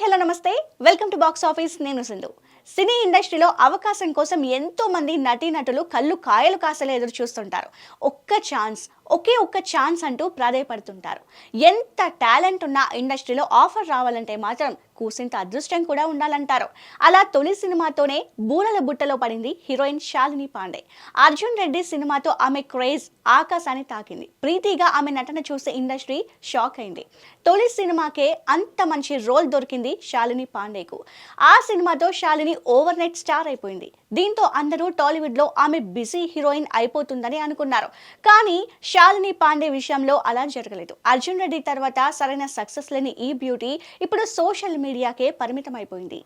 Hello నమస్తే. Welcome to box office నేను సింధు. సినీ ఇండస్ట్రీలో అవకాశం కోసం ఎంతో మంది నటీనటులు కళ్ళు కాయలు కాసలే ఎదురు చూస్తుంటారు. ఒక్క ఛాన్స్ ఒకే ఒక్క ఛాన్స్ అంటూ ప్రాధాయపడుతుంటారు. ఎంత టాలెంట్ ఉన్న ఇండస్ట్రీలో ఆఫర్ రావాలంటే మాత్రం కూసింత అదృష్టం కూడా ఉండాలంటారు. అలా తొలి సినిమాతోనే బూరల బుట్టలో పడింది హీరోయిన్ శాలిని పాండే. అర్జున్ రెడ్డి సినిమాతో ఆమె క్రేజ్ ఆకాశాన్ని తాకింది. ప్రీతిగా ఆమె నటన చూసే ఇండస్ట్రీ షాక్ అయింది. తొలి సినిమాకే అంత మంచి రోల్ దొరికింది శాలిని పాండేకు. ఆ సినిమాతో శాలిని ఓవర్ నైట్ స్టార్ అయిపోయింది. దీంతో అందరూ టాలీవుడ్లో ఆమె బిజీ హీరోయిన్ అయిపోతుందని అనుకున్నారు. కానీ శాలిని పాండే విషయంలో అలా జరగలేదు. అర్జున్ రెడ్డి తర్వాత సరైన సక్సెస్ లేని ఈ బ్యూటీ ఇప్పుడు సోషల్ మీడియాకే పరిమితం అయిపోయింది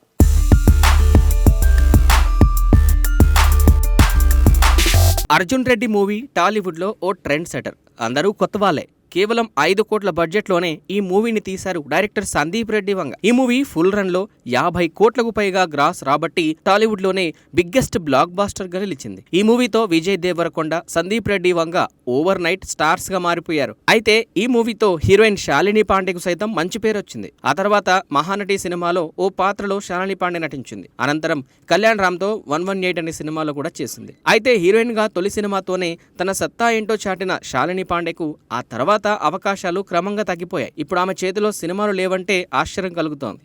అర్జున్ రెడ్డి మూవీ టాలీవుడ్లో ఓ ట్రెండ్ సెటర్. అందరూ కొత్త వాళ్ళే. కేవలం ఐదు కోట్ల బడ్జెట్లోనే ఈ మూవీని తీశారు డైరెక్టర్ సందీప్ రెడ్డి వంగ. ఈ మూవీ ఫుల్ రన్లో యాభై కోట్లకు పైగా గ్రాస్ రాబట్టి టాలీవుడ్లోనే బిగ్గెస్ట్ బ్లాక్ బాస్టర్గా నిలిచింది. ఈ మూవీతో విజయ్ దేవరకొండ సందీప్ రెడ్డి వంగ ఓవర్ నైట్ స్టార్స్గా మారిపోయారు. అయితే ఈ మూవీతో హీరోయిన్ శాలిని పాండేకు సైతం మంచి పేరు వచ్చింది. ఆ తర్వాత మహానటి సినిమాలో ఓ పాత్రలో శాలిని పాండే నటించింది. అనంతరం కళ్యాణ్ రామ్తో వన్ వన్ ఎయిట్ అనే సినిమాలో కూడా చేసింది. అయితే హీరోయిన్గా తొలి సినిమాతోనే తన సత్తా ఏంటో చాటిన శాలిని పాండేకు ఆ తర్వాత అవకాశాలు క్రమంగా తగ్గిపోయాయి. ఇప్పుడు ఆమె చేతిలో సినిమాలు లేవంటే ఆశ్చర్యం కలుగుతోంది.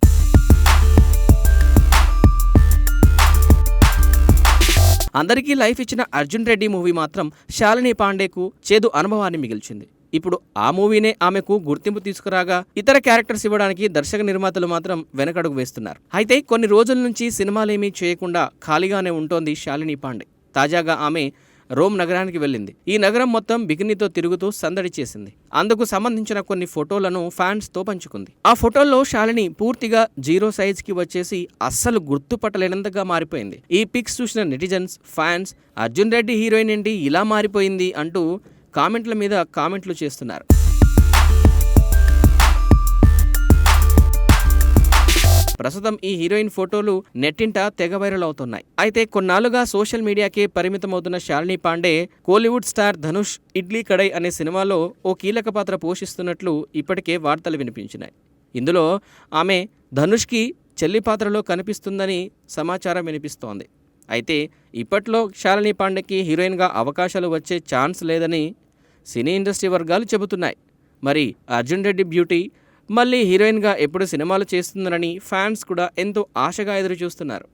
అందరికీ లైఫ్ ఇచ్చిన అర్జున్ రెడ్డి మూవీ మాత్రం శాలిని పాండేకు చేదు అనుభవాన్ని మిగిల్చింది. ఇప్పుడు ఆ మూవీనే ఆమెకు గుర్తింపు తీసుకురాగా ఇతర క్యారెక్టర్స్ ఇవ్వడానికి దర్శక నిర్మాతలు మాత్రం వెనకడుగు వేస్తున్నారు. అయితే కొన్ని రోజుల నుంచి సినిమాలేమీ చేయకుండా ఖాళీగానే ఉంటోంది శాలిని పాండే. తాజాగా ఆమె రోమ్ నగరానికి వెళ్ళింది. ఈ నగరం మొత్తం బికినీతో తిరుగుతూ సందడి చేసింది. అందుకు సంబంధించిన కొన్ని ఫోటోలను ఫ్యాన్స్తో పంచుకుంది. ఆ ఫోటోల్లో శాలిని పూర్తిగా జీరో సైజ్కి వచ్చేసి అస్సలు గుర్తుపట్టలేనంతగా మారిపోయింది. ఈ పిక్స్ చూసిన netizens fans Arjun Reddy heroine ఏంటి ఇలా మారిపోయింది అంటూ కామెంట్ల మీద కామెంట్లు చేస్తున్నారు. ప్రస్తుతం ఈ హీరోయిన్ ఫోటోలు నెట్టింట తెగ వైరల్ అవుతున్నాయి. అయితే కొన్నాళ్ళుగా సోషల్ మీడియాకే పరిమితమవుతున్న శాలిని పాండే కోలీవుడ్ స్టార్ ధనుష్ ఇడ్లీ కడై అనే సినిమాలో ఓ కీలక పాత్ర పోషిస్తున్నట్లు ఇప్పటికే వార్తలు వినిపించినాయి. ఇందులో ఆమె ధనుష్కి చెల్లి పాత్రలో కనిపిస్తుందని సమాచారం వినిపిస్తోంది. అయితే ఇప్పట్లో శాలిని పాండేకి హీరోయిన్గా అవకాశాలు వచ్చే ఛాన్స్ లేదని సినీ ఇండస్ట్రీ వర్గాలు చెబుతున్నాయి. మరి అర్జున్ రెడ్డి బ్యూటీ మళ్ళీ హీరోయిన్గా ఎప్పుడు సినిమాలు చేస్తుందనని ఫ్యాన్స్ కూడా ఎంతో ఆశగా ఎదురు చూస్తున్నారు